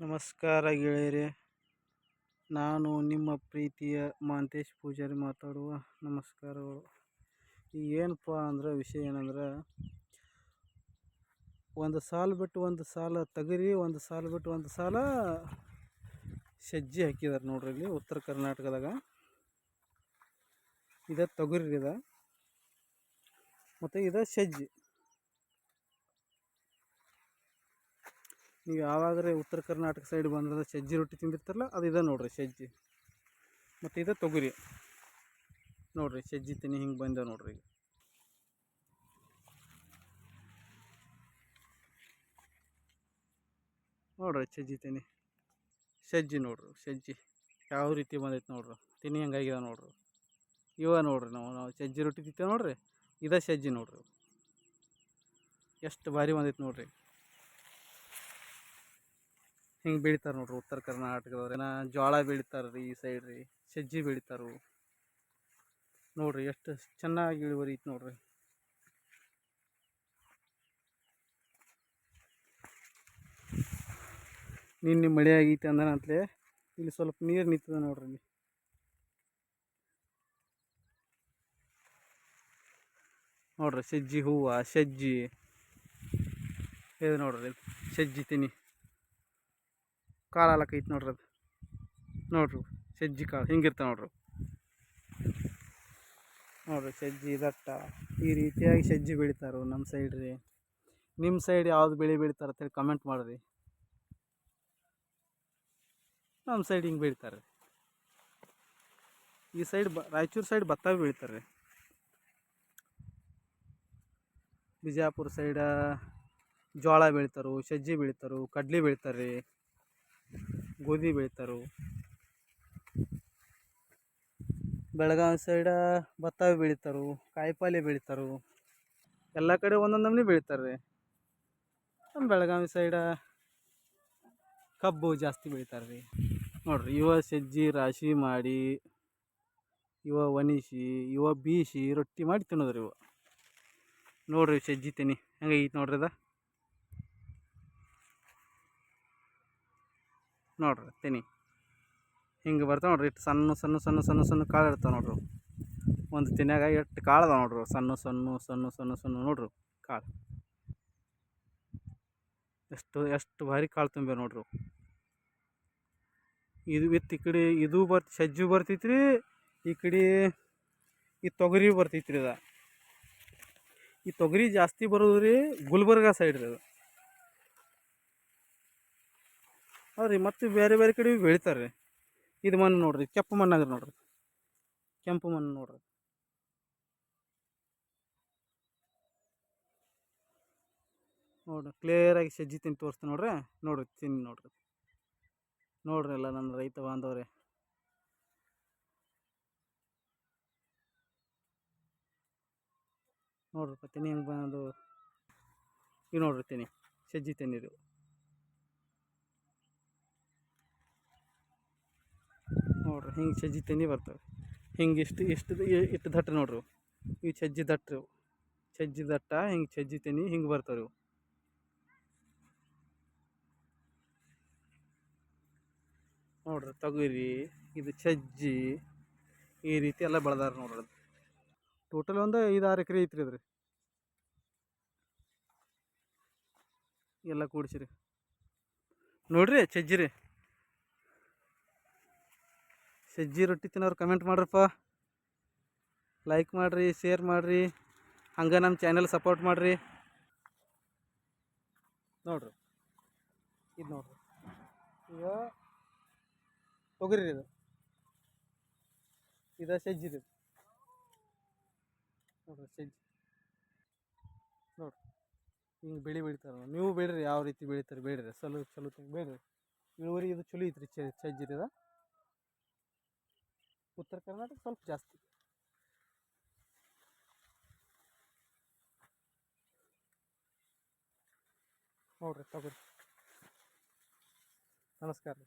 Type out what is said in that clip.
ನಮಸ್ಕಾರ ಗೆಳೆಯರೇ. ನಾನು ನಿಮ್ಮ ಪ್ರೀತಿಯ ಮಾಂತೇಶ್ ಪೂಜಾರಿ ಮಾತಾಡುವ ನಮಸ್ಕಾರಗಳು. ಏನಪ್ಪ ಅಂದ್ರೆ ವಿಷಯ ಏನಂದ್ರೆ, ಒಂದು ಸಾಲು ಬಿಟ್ಟು ಒಂದು ಸಾಲ ತಗರಿ, ಒಂದು ಸಾಲು ಬಿಟ್ಟು ಒಂದು ಸಾಲ ಸಜ್ಜಿ ಹಾಕಿದ್ದಾರೆ ನೋಡ್ರಿ ಇಲ್ಲಿ ಉತ್ತರ ಕರ್ನಾಟಕದಾಗ. ಇದು ತೊಗರಿ ಇದೆ ಮತ್ತು ಇದು ಸಜ್ಜಿ. ನೀವು ಯಾವಾಗರೆ ಉತ್ತರ ಕರ್ನಾಟಕ ಸೈಡ್ ಬಂದ್ರೆ ಸಜ್ಜಿ ರೊಟ್ಟಿ ತಿಂದಿರ್ತಾರಲ್ಲ, ಅದು ಇದೆ ನೋಡಿರಿ ಸಜ್ಜಿ. ಮತ್ತು ಇದು ತೊಗರಿ. ನೋಡಿರಿ ಸಜ್ಜಿ ತಿನ್ನಿ ಹಿಂಗೆ ಬಂದ ನೋಡಿರಿ ನೋಡ್ರಿ ಸಜ್ಜಿ ತಿನ್ನಿ ಸಜ್ಜಿ ನೋಡ್ರಿ, ಸಜ್ಜಿ ಯಾವ ರೀತಿ ಬಂದೈತೆ ನೋಡ್ರಿ. ತಿನ್ನಿ ಹಂಗಾಗಿದೆ ನೋಡ್ರಿ. ಇವ ನೋಡ್ರಿ ನಾವು ನಾವು ಸಜ್ಜಿ ರೊಟ್ಟಿ ತಿಂತೇವೆ ನೋಡ್ರಿ, ಇದೇ ಸಜ್ಜಿ ನೋಡ್ರಿ. ಎಷ್ಟು ಭಾರಿ ಬಂದೈತೆ ನೋಡ್ರಿ. ಹಿಂಗೆ ಬೆಳಿತಾರೆ ನೋಡ್ರಿ ಉತ್ತರ ಕರ್ನಾಟಕದವ್ರು. ಏನ ಜೋಳ ಬೆಳಿತಾರೆ ರೀ ಈ ಸೈಡ್ ರೀ, ಸಜ್ಜಿ ಬೆಳಿತಾರೆ ನೋಡ್ರಿ ಎಷ್ಟು ಚೆನ್ನಾಗಿ ಇಳುವರಿ ಐತೆ ನೋಡ್ರಿ. ನಿನ್ನೆ ಮಳೆ ಆಗೈತೆ ಅಂದನಂತಲೇ ಇಲ್ಲಿ ಸ್ವಲ್ಪ ನೀರು ನಿಂತದ ನೋಡ್ರಿ ನೋಡ್ರಿ ಸಜ್ಜಿ ಹೂವು, ಸಜ್ಜಿ. ಇದು ನೋಡ್ರಿ, ಸಜ್ಜಿ ತಿನ್ನಿ ಕಾಳು ಹಾಲಕೈತೆ ನೋಡ್ರಿ ಅದು. ನೋಡ್ರಿ, ಸಜ್ಜಿ ಕಾಳು ಹಿಂಗಿರ್ತಾವೆ ನೋಡ್ರಿ ನೋಡ್ರಿ, ಸಜ್ಜಿ, ದಟ್ಟ ಈ ರೀತಿಯಾಗಿ ಸಜ್ಜಿ ಬೆಳಿತಾರೆ ನಮ್ಮ ಸೈಡ್ ರೀ. ನಿಮ್ಮ ಸೈಡ್ ಯಾವ್ದು ಬೆಳೆ ಬೆಳಿತಾರೆ ಅಂತೇಳಿ ಕಮೆಂಟ್ ಮಾಡಿರಿ. ನಮ್ಮ ಸೈಡ್ ಹಿಂಗೆ ಬೆಳಿತಾರೆ ಈ ಸೈಡ್ ಬ, ರಾಯಚೂರು ಸೈಡ್ ಭತ್ತ ಬೆಳಿತಾರೆ ಬಿಜಾಪುರ ಸೈಡ ಜೋಳ ಬೆಳಿತಾರೆ ಸಜ್ಜಿ ಬೆಳಿತಾರೆ ಕಡ್ಲೆ ಬೆಳಿತಾರೆ ಗೋಧಿ ಬೆಳಿತಾರೆ. ಬೆಳಗಾವಿ ಸೈಡ ಭತ್ತ ಬೆಳಿತಾರೆ ಕಾಯಿಪಲ್ಯ ಬೆಳಿತಾರೆ. ಎಲ್ಲ ಕಡೆ ಒಂದೊಂದು ನಮ್ನಿ ಬೆಳಿತಾರೆ ನಮ್ಮ ಬೆಳಗಾವಿ ಸೈಡ ಕಬ್ಬು ಜಾಸ್ತಿ ಬೆಳಿತಾರೆ ರೀ ನೋಡ್ರಿ, ಇವ ಸಜ್ಜಿ, ರಾಶಿ ಮಾಡಿ, ಇವ ಒಣಿಸಿ ಇವ ಬೀಸಿ ರೊಟ್ಟಿ ಮಾಡಿ ತಿನ್ನೋದ್ರಿ ಇವ. ನೋಡ್ರಿ ಸಜ್ಜಿ ತಿನ್ನಿ, ಹೆಂಗೈತಿ ನೋಡ್ರಿ ಅದ? ನೋಡ್ರಿ, ತಿನ್ನಿ. ಹಿಂಗೆ ಬರ್ತಾವೆ ನೋಡ್ರಿ ಇಟ್ಟು ಸಣ್ಣ ಸಣ್ಣ ಸಣ್ಣ ಸಣ್ಣ ಸಣ್ಣ ಕಾಳು ಇರ್ತಾವೆ ನೋಡ್ರಿ. ಒಂದು ತಿನ್ಯಾಗ ಎಷ್ಟು ಕಾಳು ಅದಾವೆ ನೋಡ್ರಿ, ಸಣ್ಣ ಸಣ್ಣ ಸಣ್ಣ ಸಣ್ಣ ಸಣ್ಣ ನೋಡ್ರಿ ಕಾಳು. ಎಷ್ಟು ಎಷ್ಟು ಭಾರಿ ಕಾಳು ತುಂಬ ನೋಡ್ರಿ. ಇದು ವಿತ್ ಈ ಕಡೆ ಇದು ಬರ್ತಿ ಸಜ್ಜು ಬರ್ತೈತ್ರಿ, ಈ ಕಡೆ ಈ ತೊಗರಿ ಬರ್ತೈತ್ರಿ ಅದ. ಈ ತೊಗರಿ ಜಾಸ್ತಿ ಬರೋದು ರೀ ಗುಲ್ಬರ್ಗ ಸೈಡ್ ರೀ ಅದು. ಹೌದ್ರಿ, ಮತ್ತು ಬೇರೆ ಬೇರೆ ಕಡೆ ಬೆಳಿತಾರೆ ರೀ ಇದು ಮಣ್ಣು ನೋಡ್ರಿ, ಕೆಂಪು ಮಣ್ಣಾಗ ನೋಡ್ರಿ. ಕೆಂಪು ಮಣ್ಣು ನೋಡ್ರಿ. ನೋಡ್ರಿ ಕ್ಲಿಯರಾಗಿ ಸಜ್ಜಿ ತಿಂದು ತೋರಿಸ್ತೀನಿ ನೋಡ್ರಿ. ನೋಡ್ರಿ ತಿನ್ನಿ ನೋಡ್ರಿ. ನೋಡ್ರಿ ಎಲ್ಲ ನನ್ನ ರೈತ ಬಾಂಧವ್ರೆ. ನೋಡ್ರಿ ತಿನ್ನಿ ಹೆಂಗೆ ಬಂದು ಈಗ ನೋಡ್ರಿ ತಿನ್ನಿ, ಸಜ್ಜಿ ತಿನ್ನಿರಿ. ನೋಡ್ರಿ, ಹಿಂಗೆ ಸಜ್ಜಿ ತಿನ್ನಿ ಬರ್ತವೆ. ಹಿಂಗೆ ಇಷ್ಟು ಇಷ್ಟು ಇಷ್ಟು ದಟ್ಟ ನೋಡ್ರಿ ಇವು. ಸಜ್ಜಿ ದಟ್ಟ ಸಜ್ಜಿ ದಟ್ಟ, ಹಿಂಗೆ ಸಜ್ಜಿ ತಿನ್ನಿ ಹಿಂಗೆ ಬರ್ತಾವೆ ಇವು. ನೋಡ್ರಿ ತೊಗರಿ ಇದು ಸಜ್ಜಿ ಈ ರೀತಿ ಎಲ್ಲ ಬೆಳೆದಾರ ನೋಡ್ರಿ ಟೋಟಲ್ ಒಂದು ಐದು ಆರು ಎಕರೆ ಐತ್ರಿ ಅದ್ರಿ ಎಲ್ಲ ಕೂಡಿಸಿರಿ. ನೋಡ್ರಿ ರೀ. ಸಜ್ಜಿ ರೊಟ್ಟಿ ತಿನ್ನೋರು ಕಮೆಂಟ್ ಮಾಡ್ರಪ್ಪ. ಲೈಕ್ ಮಾಡಿರಿ ಶೇರ್ ಮಾಡಿರಿ, ಹಂಗೆ ನಮ್ಮ ಚಾನೆಲ್ ಸಪೋರ್ಟ್ ಮಾಡಿರಿ. ನೋಡ್ರಿ, ಇದು ನೋಡ್ರಿ. ಈಗ ತೊಗರಿ ಇದು. ಇದು ಸಜ್ಜಿದು. ನೋಡ್ರಿ ಸಜ್ಜಿ. ನೋಡ್ರಿ, ಹಿಂಗೆ ಬೆಳೆ ಬೆಳಿತಾರೆ ನೀವು ಬೆಳಿರಿ, ಯಾವ ರೀತಿ ಬೆಳಿತಾರೆ ಬೇಡ್ರಿ ಚಲೋ ಚಲೋ ಬೆಳಿರಿ. ಇಳುವರಿ ಇದು ಚಲೋ ಐತ್ರಿ ಸಜ್ಜಿದ ಉತ್ತರ ಕರ್ನಾಟಕ ಸ್ವಲ್ಪ ಜಾಸ್ತಿ. ನೋಡ್ರಿ ತಗೋರಿ ನಮಸ್ಕಾರ ರೀ.